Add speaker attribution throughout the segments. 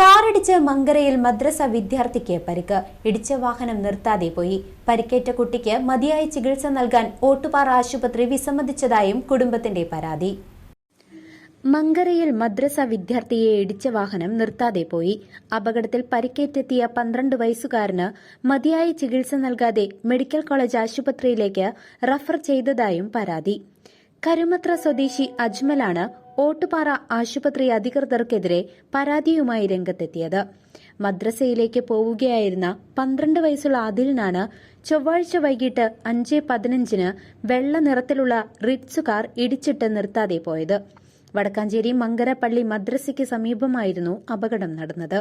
Speaker 1: കാറിടിച്ച് മങ്കരയിൽ മദ്രസ വിദ്യാർത്ഥിക്ക് പരിക്ക്. ഇടിച്ച വാഹനം നിർത്താതെ പോയി. പരിക്കേറ്റ കുട്ടിക്ക് മതിയായ ചികിത്സ നൽകാൻ ഓട്ടുപാറ ആശുപത്രി വിസമ്മതിച്ചതായും കുടുംബത്തിന്റെ പരാതി. മങ്കരയിൽ മദ്രസ വിദ്യാർത്ഥിയെ ഇടിച്ച വാഹനം നിർത്താതെ പോയി. അപകടത്തിൽ പരിക്കേറ്റെത്തിയ പന്ത്രണ്ട് വയസ്സുകാരന് മതിയായ ചികിത്സ നൽകാതെ മെഡിക്കൽ കോളേജ് ആശുപത്രിയിലേക്ക് റഫർ ചെയ്തതായും പരാതി. കരുമത്ര സ്വദേശി അജ്മലാണ് ഓട്ടുപാറ ആശുപത്രി അധികൃതർക്കെതിരെ പരാതിയുമായി രംഗത്തെത്തിയത്. മദ്രസയിലേക്ക് പോവുകയായിരുന്ന പന്ത്രണ്ട് വയസ്സുള്ള ആദിലിനാണ് ചൊവ്വാഴ്ച വൈകിട്ട് അഞ്ച് പതിനഞ്ചിന് വെള്ള നിറത്തിലുള്ള റിറ്റ്സ് ഇടിച്ചിട്ട് നിർത്താതെ പോയത്. വടക്കാഞ്ചേരി മങ്കരപ്പള്ളി മദ്രസയ്ക്ക് സമീപമായിരുന്നു അപകടം നടന്നത്.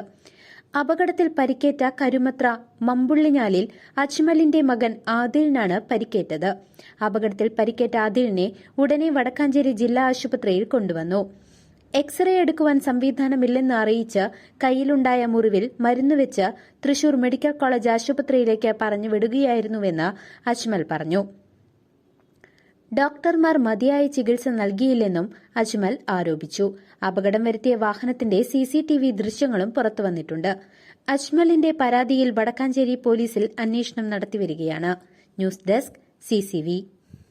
Speaker 1: അപകടത്തിൽ പരിക്കേറ്റ കരുമത്ര മമ്പുള്ളിഞ്ഞാലിൽ അജ്മലിന്റെ മകൻ ആദിലിനാണ് പരിക്കേറ്റത്. അപകടത്തിൽ പരിക്കേറ്റ ആദിലിനെ ഉടനെ വടക്കാഞ്ചേരി ജില്ലാ ആശുപത്രിയിൽ കൊണ്ടുവന്നു. എക്സ്റേ എടുക്കുവാൻ സംവിധാനമില്ലെന്ന് അറിയിച്ച് കയ്യിലുണ്ടായ മുറിവിൽ മരുന്നുവെച്ച് തൃശൂർ മെഡിക്കൽ കോളേജ് ആശുപത്രിയിലേക്ക് പറഞ്ഞുവിടുകയായിരുന്നുവെന്ന് അജ്മൽ പറഞ്ഞു. ഡോക്ടർമാർ മതിയായ ചികിത്സ നൽകിയില്ലെന്നും അജ്മൽ ആരോപിച്ചു. അപകടം വരുത്തിയ വാഹനത്തിന്റെ സിസിടിവി ദൃശ്യങ്ങളും പുറത്തുവന്നിട്ടുണ്ട് അജ്മലിന്റെ പരാതിയിൽ വടക്കാഞ്ചേരി പോലീസിൽ അന്വേഷണം നടത്തിവരികയാണ് ന്യൂസ് ഡെസ്ക് സിസിവി